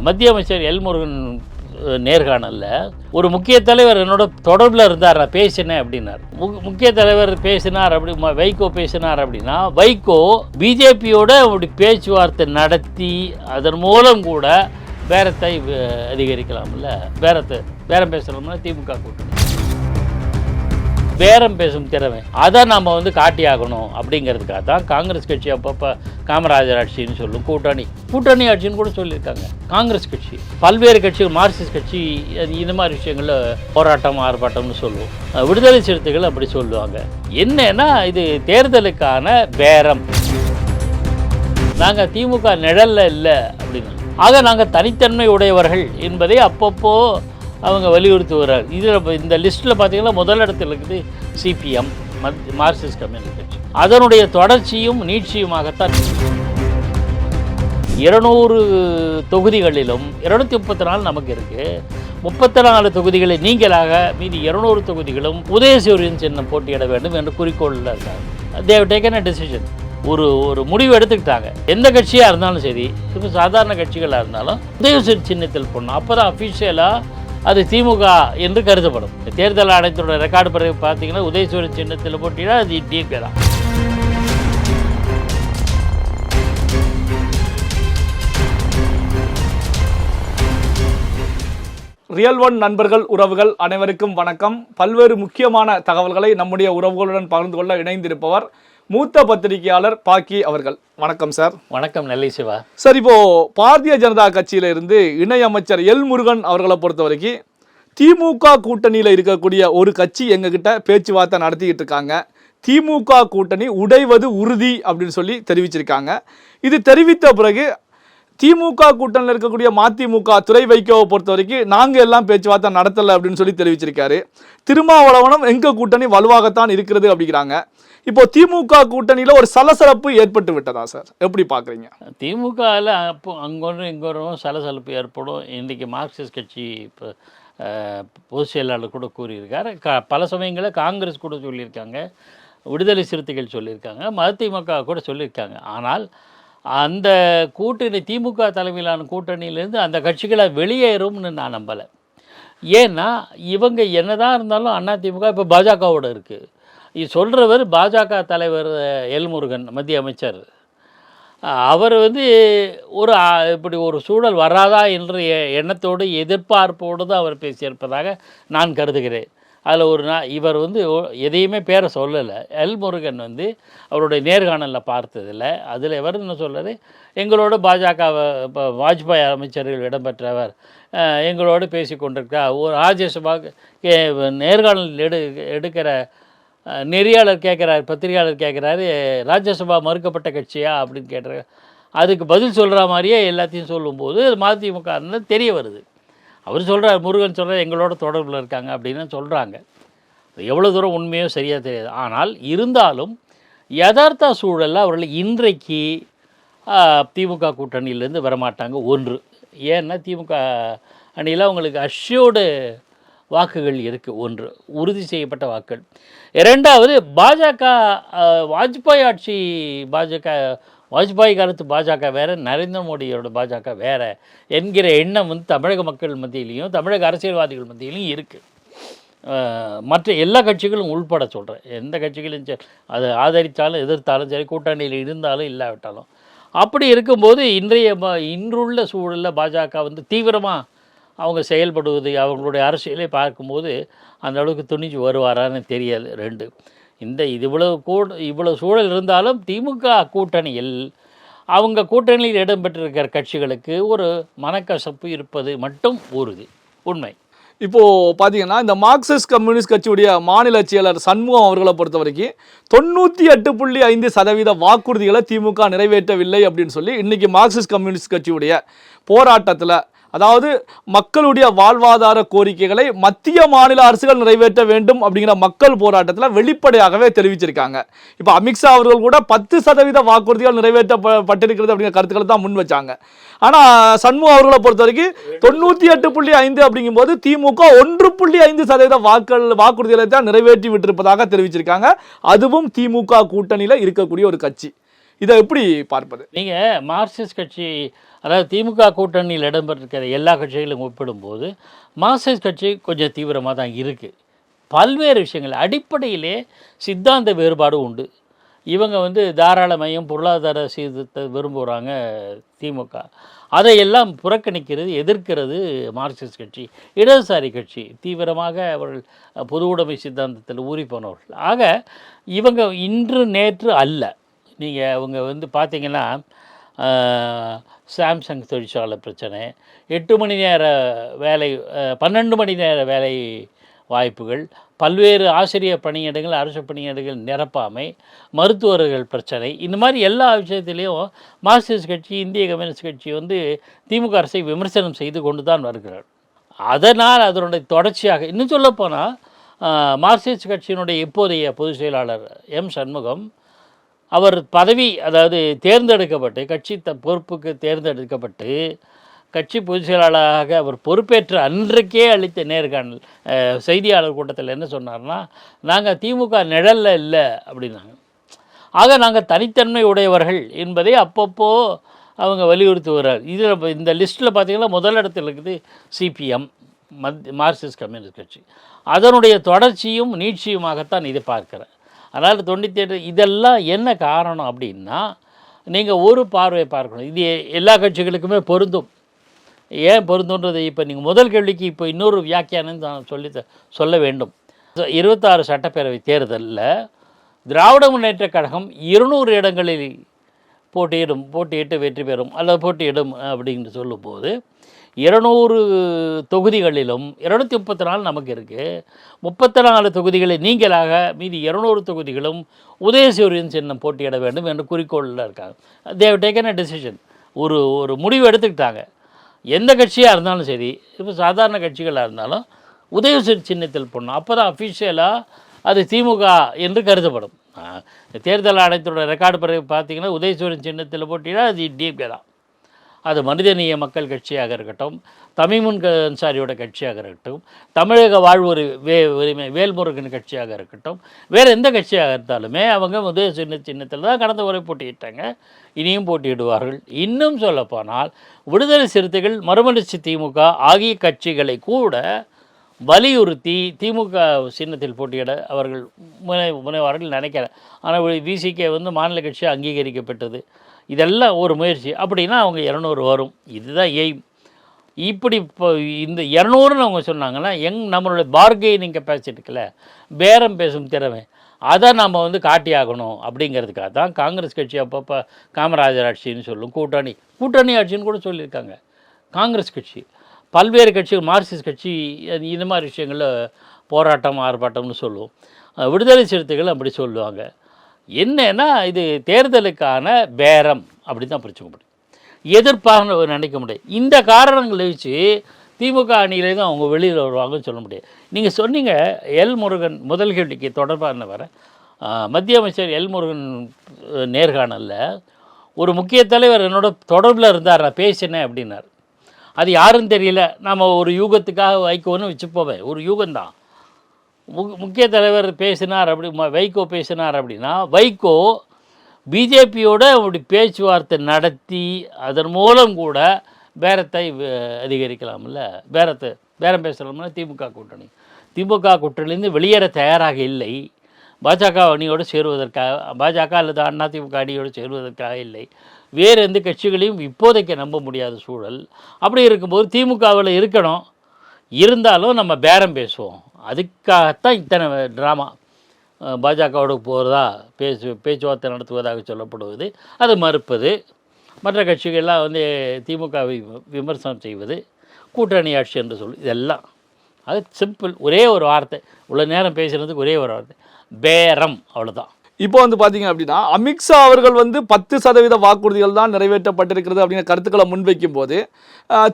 மத்திய அமைச்சர் எல்முருகன் நேர்காணலில் ஒரு முக்கிய தலைவர் என்னோட தொடர்பில் இருந்தார் நான் பேசினேன் அப்படின்னார். மு- முக்கிய தலைவர் பேசினார் அப்படி வைகோ பேசினார் அப்படின்னா வைகோ பிஜேபியோட அப்படி பேச்சுவார்த்தை நடத்தி அதன் மூலம் கூட பேரத்தை அதிகரிக்கலாம்ல. பேரத்தை பேரம் பேசலாம்னா திமுக கூட்டணி. பேரம் பேசும் திறமை. அதை நம்ம வந்து காட்டியாகணும் அப்படிங்கிறதுக்காக தான் காங்கிரஸ் கட்சி அப்பப்போ காமராஜர் ஆட்சின்னு சொல்லும் கூட்டணி. கூட்டணி ஆட்சின்னு கூட சொல்லியிருக்காங்க. காங்கிரஸ் கட்சி. பல்வேறு கட்சிகள் மார்க்சிஸ்ட் கட்சி அது இந்த மாதிரி விஷயங்களில் போராட்டம் ஆர்ப்பாட்டம்னு சொல்லுவோம். விடுதலை சிறுத்தைகள் அப்படி சொல்லுவாங்க. என்னன்னா இது தேர்தலுக்கான பேரம். நாங்கள் திமுக நிழலில் இல்லை அப்படின்னு. ஆக நாங்கள் தனித்தன்மை உடையவர்கள் என்பதை அப்பப்போ அவங்க வலியுறுத்துகிறார் இதில் இந்த லிஸ்ட்டில் பார்த்தீங்கன்னா முதல் இடத்துல இருக்குது சிபிஎம் மார்க்சிஸ்ட் கம்யூனிஸ்ட் கட்சி அதனுடைய தொடர்ச்சியும் நீட்சியுமாகத்தான் இருநூறு தொகுதிகளிலும் இருநூத்தி முப்பத்தி நாலு நமக்கு இருக்குது முப்பத்தி நாலு தொகுதிகளை நீங்களாக மீதி இருநூறு தொகுதிகளும் உதயசூரியன் சின்னம் போட்டியிட வேண்டும் என்று குறிக்கோளில் இருக்காங்க தேவ் டேக்கன் அ டெசிஷன் ஒரு ஒரு முடிவு எடுத்துக்கிட்டாங்க. எந்த கட்சியாக இருந்தாலும் சரி இப்போ சாதாரண கட்சிகளாக இருந்தாலும் உதயசூரியன் சின்னத்தில் போடணும். அப்போ தான் அஃபிஷியலாக அது திமுக என்று கருதப்படும். தேர்தல் ஆணையத்தோட ரெக்கார்டு பிறகு பார்த்தீங்கன்னா உதயசூரன் சின்னத்தில் போட்டினா அது டிஎம்கே தான். ரியல் ஒன் நண்பர்கள் உறவுகள் அனைவருக்கும் வணக்கம். பல்வேறு முக்கியமான தகவல்களை நம்முடைய உறவுகளுடன் பகிர்ந்து கொள்ள இணைந்திருப்பவர் மூத்த பத்திரிகையாளர் பாக்கி அவர்கள். வணக்கம் சார். வணக்கம் நெல்லை சிவா. சார் இப்போ பாரதிய ஜனதா கட்சியில இருந்து இணையமைச்சர் எல் முருகன் அவர்களை பொறுத்த வரைக்கும் திமுக கூட்டணியில் இருக்கக்கூடிய ஒரு கட்சி எங்ககிட்ட பேச்சுவார்த்தை நடத்திக்கிட்டு இருக்காங்க. திமுக கூட்டணி உடைவது உறுதி அப்படின்னு சொல்லி தெரிவிச்சிருக்காங்க. இது தெரிவித்த பிறகு திமுக கூட்டணியில் இருக்கக்கூடிய மதிமுக துறை வைக்கோவை பொறுத்த வரைக்கும் நாங்கள் எல்லாம் பேச்சுவார்த்தை நடத்தலை அப்படின்னு சொல்லி தெரிவிச்சிருக்காரு. திருமாவளவனம் எங்கள் கூட்டணி வலுவாகத்தான் இருக்கிறது அப்படிங்கிறாங்க. இப்போ திமுக கூட்டணியில் ஒரு சலசலப்பு ஏற்பட்டு விட்டதா சார்? எப்படி பார்க்குறீங்க திமுகவில் அப்போ அங்கொன்றும் இங்கொன்றும் சலசலப்பு ஏற்படும். இன்றைக்கி மார்க்சிஸ்ட் கட்சி இப்போ பொதுச் செயலாளர் கூட கூறியிருக்காரு. க பல சமயங்களில் காங்கிரஸ் கூட சொல்லியிருக்காங்க. விடுதலை சிறுத்தைகள் சொல்லியிருக்காங்க. மதிமுக கூட சொல்லியிருக்காங்க. ஆனால் அந்த கூட்டணி திமுக தலைமையிலான கூட்டணியிலேருந்து அந்த கட்சிகளை வெளியேறும்னு நான் நம்பலை. ஏன்னா இவங்க என்னதான் இருந்தாலும் அண்ணா திமுக இப்போ பாஜகவோட இருக்குது இது சொல்கிறவர் பாஜக தலைவர் எல்முருகன் மத்திய அமைச்சர். அவர் வந்து ஒரு இப்படி ஒரு சூழல் வராதா என்ற எண்ணத்தோடு எதிர்பார்ப்போடு தான் அவர் பேசியிருப்பதாக நான் கருதுகிறேன். அதில் ஒரு நாள் இவர் வந்து எதையுமே பேரை சொல்லலை. எல் முருகன் வந்து அவருடைய நேர்காணலில் பார்த்ததில்ல. அதில் இவர் என்ன சொல்கிறது எங்களோட பாஜக இப்போ வாஜ்பாய் அமைச்சர்கள் இடம்பெற்றவர். எங்களோடு பேசி கொண்டிருக்கிறார். ஒரு ராஜ்யசபா நேர்காணல் எடு எடுக்கிற நெறியாளர் கேட்குறாரு பத்திரிகையாளர் கேட்குறாரு ராஜ்யசபா மறுக்கப்பட்ட கட்சியா அப்படின்னு கேட்டுறாரு அதுக்கு பதில் சொல்கிற மாதிரியே எல்லாத்தையும் சொல்லும்போது மதிமுக தெரிய வருது. அவர் சொல்கிறார் முருகன் சொல்கிறார் எங்களோட தொடர்பில் இருக்காங்க அப்படின்னு சொல்கிறாங்க எவ்வளோ தூரம் உண்மையோ சரியாக தெரியாது. ஆனால் இருந்தாலும் யதார்த்த சூழலில் அவர்கள் இன்றைக்கு திமுக கூட்டணியிலேருந்து வரமாட்டாங்க ஒன்று. ஏன்னா திமுக அணியில் அவங்களுக்கு அஷ்யோடு வாக்குகள் இருக்குது ஒன்று. உறுதி செய்யப்பட்ட வாக்குகள். இரண்டாவது பாஜக வாஜ்பாய் ஆட்சி பாஜக வாஜ்பாய் காலத்து பாஜக வேறு நரேந்திர மோடியோட பாஜக வேறு என்கிற எண்ணம் வந்து தமிழக மக்கள் மத்தியிலையும் தமிழக அரசியல்வாதிகள் மத்தியிலையும் இருக்குது மற்ற எல்லா கட்சிகளும் உள்பட சொல்கிறேன் எந்த கட்சிகளும் சரி அதை ஆதரித்தாலும் எதிர்த்தாலும் சரி கூட்டணியில் இருந்தாலும் இல்லாவிட்டாலும். அப்படி இருக்கும்போது இன்றைய இன்றுள்ள சூழலில் பாஜக வந்து தீவிரமாக அவங்க செயல்படுவது அவங்களுடைய அரசியலை பார்க்கும்போது அந்த அளவுக்கு துணிஞ்சு வருவாரான்னு தெரியாது ரெண்டு. இந்த இது இவ்வளவு கூட இவ்வளவு சூழல் இருந்தாலும் திமுக கூட்டணியில் அவங்க கூட்டணியில் இடம்பெற்றிருக்கிற கட்சிகளுக்கு ஒரு மனக்கசப்பு இருப்பது மட்டும் உறுதி உண்மை. இப்போது பார்த்தீங்கன்னா இந்த மார்க்சிஸ்ட் கம்யூனிஸ்ட் கட்சியுடைய மாநில செயலர் சண்முகம் அவர்களை பொறுத்த வரைக்கும் தொண்ணூற்றி எட்டு புள்ளி ஐந்து சதவீத வாக்குறுதிகளை திமுக நிறைவேற்றவில்லை அப்படின்னு சொல்லி இன்றைக்கி மார்க்சிஸ்ட் கம்யூனிஸ்ட் கட்சியுடைய போராட்டத்தில் அதாவது மக்களுடைய வாழ்வாதார கோரிக்கைகளை மத்திய மாநில அரசுகள் நிறைவேற்ற வேண்டும் அப்படிங்கிற மக்கள் போராட்டத்தில் வெளிப்படையாகவே தெரிவிச்சிருக்காங்க. இப்போ அமித்ஷா அவர்கள் கூட பத்து சதவீத வாக்குறுதிகள் நிறைவேற்றப்பட்டிருக்கிறது அப்படிங்கிற கருத்துக்களை தான் முன் வச்சாங்க. ஆனால் சண்முக அவர்களை பொறுத்த வரைக்கும் தொண்ணூற்றி எட்டு புள்ளி ஐந்து அப்படிங்கும்போது திமுக ஒன்று புள்ளி ஐந்து சதவீத வாக்கள் வாக்குறுதிகளை தான் நிறைவேற்றி விட்டிருப்பதாக தெரிவிச்சிருக்காங்க. அதுவும் திமுக கூட்டணியில் இருக்கக்கூடிய ஒரு கட்சி. இதை எப்படி பார்ப்பது? நீங்கள் மார்க்சிஸ்ட் கட்சி அதாவது திமுக கூட்டணியில் இடம்பெற்றிருக்கிற எல்லா கட்சிகளும் ஒப்பிடும்போது மார்க்சிஸ்ட் கட்சி கொஞ்சம் தீவிரமாக தான் இருக்குது பல்வேறு விஷயங்கள் அடிப்படையிலே சித்தாந்த வேறுபாடு உண்டு. இவங்க வந்து தாராளமயம் பொருளாதார சீர்திருத்தத்தை விரும்புகிறாங்க திமுக. அதையெல்லாம் புறக்கணிக்கிறது எதிர்க்கிறது மார்க்சிஸ்ட் கட்சி. இடதுசாரி கட்சி தீவிரமாக அவர்கள் பொது உடைமை சித்தாந்தத்தில் ஊறி போனவர்கள் ஆக இவங்க இன்று நேற்று அல்ல. நீங்கள் அவங்க வந்து பார்த்திங்கன்னா சாம்சங் தொழிற்சாலை பிரச்சனை. எட்டு மணி நேர வேலை பன்னெண்டு மணி நேர வேலை வாய்ப்புகள். பல்வேறு ஆசிரியர் பணியிடங்கள் அரசு பணியிடங்கள் நிரப்பாமை. மருத்துவர்கள் பிரச்சனை. இந்த மாதிரி எல்லா விஷயத்திலையும் மார்க்சிஸ்ட் கட்சி இந்திய கம்யூனிஸ்ட் கட்சி வந்து திமுக அரசை விமர்சனம் செய்து கொண்டு தான் வருகிறார். அதனால் அதனுடைய தொடர்ச்சியாக இன்னும் சொல்லப்போனால் மார்க்சிஸ்ட் கட்சியினுடைய இப்போதைய பொதுச் செயலாளர் எம் சண்முகம் அவர் பதவி அதாவது தேர்ந்தெடுக்கப்பட்டு கட்சி த பொறுப்புக்கு தேர்ந்தெடுக்கப்பட்டு கட்சி பொதுச் செயலாளராக அவர் பொறுப்பேற்ற அன்றைக்கே அளித்த நேர்காணல் செய்தியாளர் கூட்டத்தில் என்ன சொன்னார்னா நாங்கள் திமுக நிழலில் இல்லை அப்படின்னாங்க. ஆக நாங்கள் தனித்தன்மை உடையவர்கள் என்பதை அப்பப்போ அவங்க வலியுறுத்துகிறார். இதில் இந்த லிஸ்ட்டில் பார்த்திங்கன்னா முதல் இடத்துல இருக்குது சிபிஎம் மத் மார்க்சிஸ்ட் கம்யூனிஸ்ட் கட்சி. அதனுடைய தொடர்ச்சியும் நீட்சியுமாகத்தான் இதை பார்க்குறேன் அதனால் தொண்ணூற்றி எட்டு இதெல்லாம் என்ன காரணம் அப்படின்னா நீங்கள் ஒரு பார்வையை பார்க்கணும். இது எல்லா கட்சிகளுக்குமே பொருந்தும். ஏன் பொருந்துன்றது இப்போ நீங்கள் முதல் கேள்விக்கு இப்போ இன்னொரு வியாக்கியானம் நான் சொல்லி த- சொல்ல வேண்டும். இருபத்தாறு சட்டப்பேரவை தேர்தலில் திராவிட முன்னேற்றக் கழகம் இருநூறு இடங்களில் போட்டியிடும் போட்டியிட்டு வெற்றி பெறும் அல்லது போட்டியிடும் அப்படின்னு சொல்லும்போது இருநூறு தொகுதிகளிலும் இருநூத்தி முப்பத்தி நாலு நமக்கு இருக்குது முப்பத்தி நாலு தொகுதிகளை நீங்களாக மீதி இருநூறு தொகுதிகளும் உதயசூரியன் சின்னம் போட்டியிட வேண்டும் என்ற குறிக்கோளில் இருக்காங்க. தேவ் டேக்கன் அ டெசிஷன் ஒரு ஒரு முடிவு எடுத்துக்கிட்டாங்க. எந்த கட்சியாக இருந்தாலும் சரி இப்போ சாதாரண கட்சிகளாக இருந்தாலும் உதயசூரியன் சின்னத்தில் போடணும். அப்போ தான் அஃபிஷியலாக அது திமுக என்று கருதப்படும். தேர்தல் ஆணையத்தோட ரெக்கார்டு பிறகு பார்த்தீங்கன்னா உதயசூரியன் சின்னத்தில் போட்டினா அது டிஎம்கே தான். அது மனிதநேய மக்கள் கட்சியாக இருக்கட்டும் தமிமுன் அன்சாரியோட கட்சியாக இருக்கட்டும் தமிழக வாழ்வுரி வே உரிமை வேல்முருகன் கட்சியாக இருக்கட்டும் வேறு எந்த கட்சியாக இருந்தாலுமே அவங்க வந்து சின்ன சின்னத்தில் தான் கடந்த முறை போட்டியிட்டாங்க. இனியும் போட்டியிடுவார்கள். இன்னும் சொல்லப்போனால் விடுதலை சிறுத்தைகள் மறுமலர்ச்சி திமுக ஆகிய கட்சிகளை கூட வலியுறுத்தி திமுக சின்னத்தில் போட்டியிட அவர்கள் முனை முனைவார்கள் நினைக்கிறேன் ஆனால் விசிகே வந்து மாநில கட்சி அங்கீகரிக்கப்பட்டது. இதெல்லாம் ஒரு முயற்சி. அப்படின்னா அவங்க இரநூறு வரும். இதுதான் எய்ம் இப்படி இப்போ இந்த இரநூறுன்னு அவங்க சொன்னாங்கன்னா எங் நம்மளுடைய பார்கெனிங் கெப்பாசிட்டி இருக்குல்ல பேரம் பேசும் திறமை. அதை நம்ம வந்து காட்டியாகணும் அப்படிங்கிறதுக்காக தான் காங்கிரஸ் கட்சி அப்பப்போ காமராஜர் ஆட்சின்னு சொல்லும் கூட்டணி. கூட்டணி ஆட்சின்னு கூட சொல்லியிருக்காங்க. காங்கிரஸ் கட்சி. பல்வேறு கட்சிகள் மார்க்சிஸ்ட் கட்சி இந்த மாதிரி விஷயங்களில் போராட்டம் ஆர்ப்பாட்டம்னு சொல்லுவோம். விடுதலை சிறுத்தைகள் அப்படி சொல்லுவாங்க. என்னன்னா இது தேர்தலுக்கான பேரம் அப்படி தான் பிரிச்சுக்க முடியும் எதிர்ப்பாக நினைக்க முடியாது. இந்த காரணங்களை வச்சு திமுக அணியிலேருந்து அவங்க வெளியில் வருவாங்கன்னு சொல்ல முடியாது. நீங்கள் சொன்னீங்க எல் முருகன் முதல் கேள்விக்கு தொடர்பான வர மத்திய அமைச்சர் எல் முருகன் நேர்காணலில் ஒரு முக்கிய தலைவர் என்னோட தொடர்பில் இருந்தார் நான் பேசினேன் அப்படின்னார். அது யாருன்னு தெரியல. நாம் ஒரு யூகத்துக்காக வைக்கோன்னு போவேன் ஒரு யூகம்தான். முக்கிய தலைவர் பேசினார் அப்படி வைகோ பேசினார் அப்படின்னா வைகோ பிஜேபியோட அப்படி பேச்சுவார்த்தை நடத்தி அதன் மூலம் கூட பேரத்தை அதிகரிக்கலாம்ல. பேரத்தை பேரம் பேசலாம்ல திமுக கூட்டணி. திமுக கூட்டணியிலேருந்து வெளியேற தயாராக இல்லை. பாஜக அணியோடு சேருவதற்காக பாஜக அல்லது அண்ணா திமுக அணியோடு சேருவதற்காக இல்லை. வேறு எந்த கட்சிகளையும் இப்போதைக்கு நம்ப முடியாத சூழல். அப்படி இருக்கும்போது திமுகவில் இருக்கணும். இருந்தாலும் நம்ம பேரம் பேசுவோம். அதுக்காகத்தான் இத்தனை ட்ராமா பாஜகவோடு போகிறதா பேச்சு பேச்சுவார்த்தை நடத்துவதாக சொல்லப்படுவது. அது மறுப்பது. மற்ற கட்சிகள்லாம் வந்து திமுகவை விமர்சனம் செய்வது கூட்டணி ஆட்சி என்று சொல்லு இதெல்லாம். அது சிம்பிள் ஒரே ஒரு வார்த்தை. இவ்வளோ நேரம் பேசுகிறதுக்கு ஒரே ஒரு வார்த்தை. பேரம் அவ்வளோதான் இப்போ வந்து பார்த்தீங்க அப்படின்னா அமித்ஷா அவர்கள் வந்து பத்து சதவீத வாக்குறுதிகள் தான் நிறைவேற்றப்பட்டிருக்கிறது அப்படிங்கிற கருத்துக்களை முன்வைக்கும் போது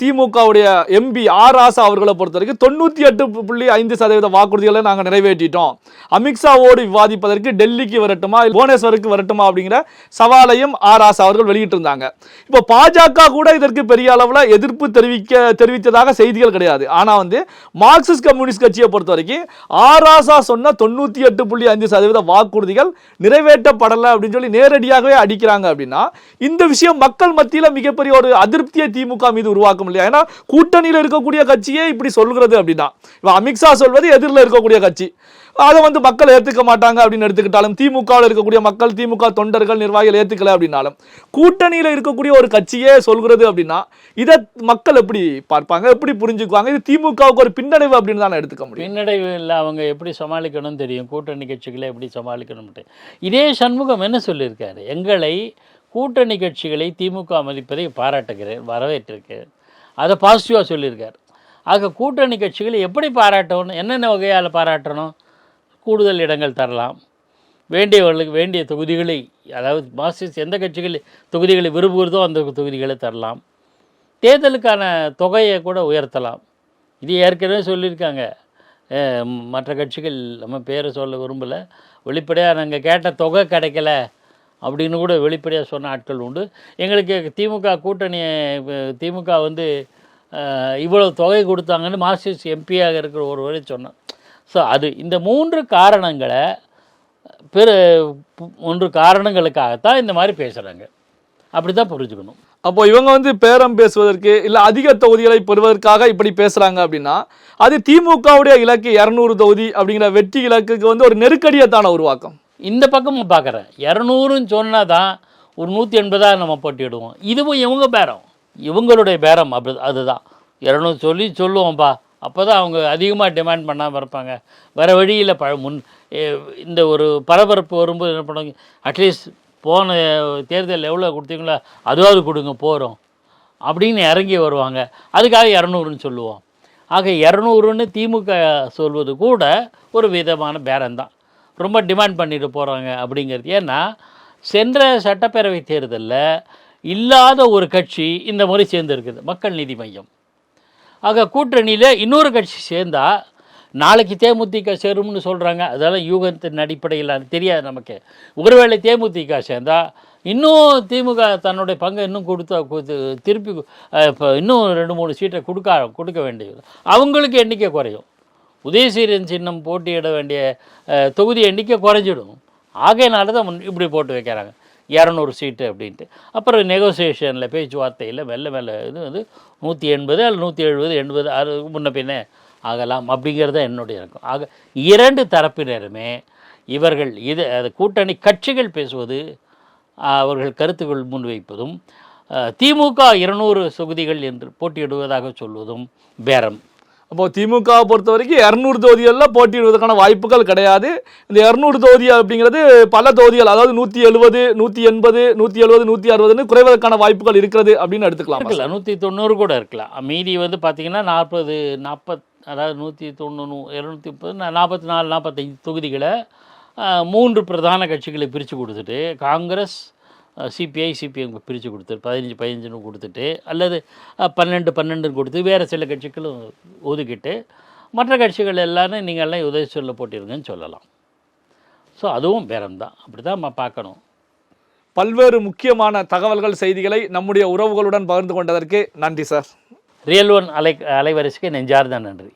திமுகவுடைய எம்பி ஆர் ராசா அவர்களை பொறுத்த வரைக்கும் தொண்ணூற்றி எட்டு புள்ளி ஐந்து சதவீத வாக்குறுதிகளை நாங்கள் நிறைவேற்றிட்டோம். அமித்ஷாவோடு விவாதிப்பதற்கு டெல்லிக்கு வரட்டுமா புவனேஸ்வருக்கு வரட்டுமா அப்படிங்கிற சவாலையும் ஆர் ராசா அவர்கள் வெளியிட்டிருந்தாங்க. இப்போ பாஜக கூட இதற்கு பெரிய அளவில் எதிர்ப்பு தெரிவிக்க தெரிவித்ததாக செய்திகள் கிடையாது. ஆனால் வந்து மார்க்சிஸ்ட் கம்யூனிஸ்ட் கட்சியை பொறுத்த வரைக்கும் ஆர் ராசா சொன்ன தொண்ணூற்றி எட்டு புள்ளி ஐந்து சதவீத வாக்குறுதிகள் நிறைவேற்றப்படலை அப்படின்னு சொல்லி நேரடியாகவே அடிக்கிறாங்க அப்படின்னா இந்த விஷயம் மக்கள் மத்தியில் மிகப்பெரிய ஒரு அதிருப்தியை திமுக மீது உருவாக்கும் இல்லையா? ஏன்னா கூட்டணியில் இருக்கக்கூடிய கட்சியே இப்படி சொல்கிறது அப்படின்னா இப்போ அமித்ஷா சொல்வது எதிரில் இருக்கக்கூடிய கட்சி. அதை வந்து மக்கள் ஏற்றுக்க மாட்டாங்க அப்படின்னு எடுத்துக்கிட்டாலும் திமுகவில் இருக்கக்கூடிய மக்கள் திமுக தொண்டர்கள் நிர்வாகிகள் ஏற்றுக்கல அப்படின்னாலும் கூட்டணியில் இருக்கக்கூடிய ஒரு கட்சியே சொல்கிறது அப்படின்னா இதை மக்கள் எப்படி பார்ப்பாங்க? எப்படி புரிஞ்சுக்குவாங்க? இது திமுகவுக்கு ஒரு பின்னடைவு அப்படின்னு தான் எடுத்துக்க முடியும். பின்னடைவு இல்லை அவங்க எப்படி சமாளிக்கணும்னு தெரியும். கூட்டணி கட்சிகளை எப்படி சமாளிக்கணும்ட்டு இதே சண்முகம் என்ன சொல்லியிருக்காரு? எங்களை கூட்டணி கட்சிகளை திமுக மதிப்பதை பாராட்டுகிறேன் வரவேற்றிருக்கேன் அதை பாசிட்டிவாக சொல்லியிருக்கார். ஆக கூட்டணி கட்சிகளை எப்படி பாராட்டணும்? என்னென்ன வகையால் பாராட்டணும்? கூடுதல் இடங்கள் தரலாம். வேண்டியவர்களுக்கு வேண்டிய தொகுதிகளை அதாவது மார்க்சிஸ்ட் எந்த கட்சிகள் தொகுதிகளை விரும்புகிறதோ அந்த தொகுதிகளை தரலாம். தேர்தலுக்கான தொகையை கூட உயர்த்தலாம். இது ஏற்கனவே சொல்லியிருக்காங்க. மற்ற கட்சிகள் நம்ம பேரை சொல்ல விரும்பலை. வெளிப்படையாக நாங்கள் கேட்ட தொகை கிடைக்கல அப்படின்னு கூட வெளிப்படையாக சொன்ன ஆட்கள் உண்டு. எங்களுக்கு திமுக கூட்டணி திமுக வந்து இவ்வளோ தொகை கொடுத்தாங்கன்னு மார்க்சிஸ்ட் எம்பியாக இருக்கிற ஒருவரை சொன்னான் ஸோ அது இந்த மூன்று காரணங்களை பிற மூன்று காரணங்களுக்காகத்தான் இந்த மாதிரி பேசுகிறாங்க அப்படி தான் புரிஞ்சுக்கணும். அப்போ இவங்க வந்து பேரம் பேசுவதற்கு இல்லை அதிக தொகுதிகளை பெறுவதற்காக இப்படி பேசுறாங்க அப்படின்னா அது திமுகவுடைய இலக்கு இரநூறு தொகுதி அப்படிங்கிற வெற்றி இலக்குக்கு வந்து ஒரு நெருக்கடியத்தான உருவாக்கம். இந்த பக்கமும் பார்க்குறேன். இரநூறுன்னு சொன்னால் தான் ஒரு நூற்றி எண்பதாக நம்ம போட்டிடுவோம் இதுவும் இவங்க பேரம். இவங்களுடைய பேரம் அப்படி அதுதான். இரநூறு சொல்லி சொல்லுவோம்ப்பா அப்போ தான் அவங்க அதிகமாக டிமாண்ட் பண்ணாமல் இருப்பாங்க. வேறு வழியில் ப முன் இந்த ஒரு பரபரப்பு வரும்போது என்ன பண்ணுவாங்க? அட்லீஸ்ட் போன தேர்தலில் எவ்வளோ கொடுத்தீங்களோ அதுவாவது கொடுங்க போகிறோம் அப்படின்னு இறங்கி வருவாங்க. அதுக்காக இரநூறுன்னு சொல்லுவோம். ஆக இரநூறுன்னு திமுக சொல்வது கூட ஒரு விதமான பேரம்தான். ரொம்ப டிமாண்ட் பண்ணிட்டு போகிறாங்க அப்படிங்கிறது. ஏன்னா சென்ற சட்டப்பேரவை தேர்தலில் இல்லாத ஒரு கட்சி இந்த முறை சேர்ந்துருக்குது. மக்கள் நீதி மையம். ஆக கூட்டணியில் இன்னொரு கட்சி சேர்ந்தால் நாளைக்கு தேமுதிக சேரும்னு சொல்கிறாங்க அதெல்லாம் யூகத்தின் அடிப்படையில் அது தெரியாது நமக்கு. ஒருவேளை தேமுதிக சேர்ந்தா இன்னும் திமுக தன்னுடைய பங்கை இன்னும் கொடுத்தா கொடுத்து திருப்பி இப்போ இன்னும் ரெண்டு மூணு சீட்டை கொடுக்க கொடுக்க வேண்டியது. அவங்களுக்கு எண்ணிக்கை குறையும். உதயசீரன் சின்னம் போட்டியிட வேண்டிய தொகுதி எண்ணிக்கை குறைஞ்சிடும். ஆகையினால தான் இப்படி போட்டு வைக்கிறாங்க. இரநூறு சீட்டு அப்படின்ட்டு. அப்புறம் நெகோசியேஷனில் பேச்சுவார்த்தையில் மெல்ல மெல்ல இது வந்து நூற்றி எண்பது அல்ல நூற்றி எழுபது எண்பது அது முன்ன பின்ன ஆகலாம் அப்படிங்கிறது என்னுடைய இருக்கும் ஆக இரண்டு தரப்பினருமே இவர்கள் இது அது கூட்டணி கட்சிகள் பேசுவது அவர்கள் கருத்துக்கள் முன்வைப்பதும் திமுக இருநூறு தொகுதிகள் என்று போட்டியிடுவதாக சொல்வதும் பேரம். அப்போ திமுகவை பொறுத்த வரைக்கும் இரநூறு தொகுதிகளில் போட்டியிடுவதற்கான வாய்ப்புகள் கிடையாது. இந்த இரநூறு தொகுதி அப்படிங்கிறது பல தொகுதிகள் அதாவது நூற்றி எழுபது நூற்றி எண்பது நூற்றி எழுபது நூற்றி அறுபதுன்னு குறைவதற்கான வாய்ப்புகள் இருக்கிறது அப்படின்னு எடுத்துக்கலாம் இருக்கலாம். நூற்றி தொண்ணூறு கூட இருக்கலாம். மீதி வந்து பார்த்தீங்கன்னா நாற்பது நாற்பத் அதாவது நூற்றி தொண்ணூறு இரநூத்தி முப்பது நாற்பத்தி நாலு நாற்பத்தஞ்சு தொகுதிகளை மூன்று பிரதான கட்சிகளை பிரித்து கொடுத்துட்டு காங்கிரஸ் சிபிஐ சிபிஎம் பிரித்து கொடுத்துட்டு பதினஞ்சு பதினஞ்சுன்னு கொடுத்துட்டு அல்லது பன்னெண்டு பன்னெண்டுன்னு கொடுத்து வேறு சில கட்சிகளும் ஒதுக்கிட்டு மற்ற கட்சிகள் எல்லாரும் நீங்கள் எல்லாம் உதவி சொல்ல போட்டிருங்கன்னு சொல்லலாம். ஸோ அதுவும் பேரம்தான் அப்படி தான் நம்ம பார்க்கணும். பல்வேறு முக்கியமான தகவல்கள் செய்திகளை நம்முடைய உறவுகளுடன் பகிர்ந்து கொண்டதற்கு நன்றி சார். ரியல் ஒன் அலை அலைவரிசைக்கு நெஞ்சார்ந்த நன்றி.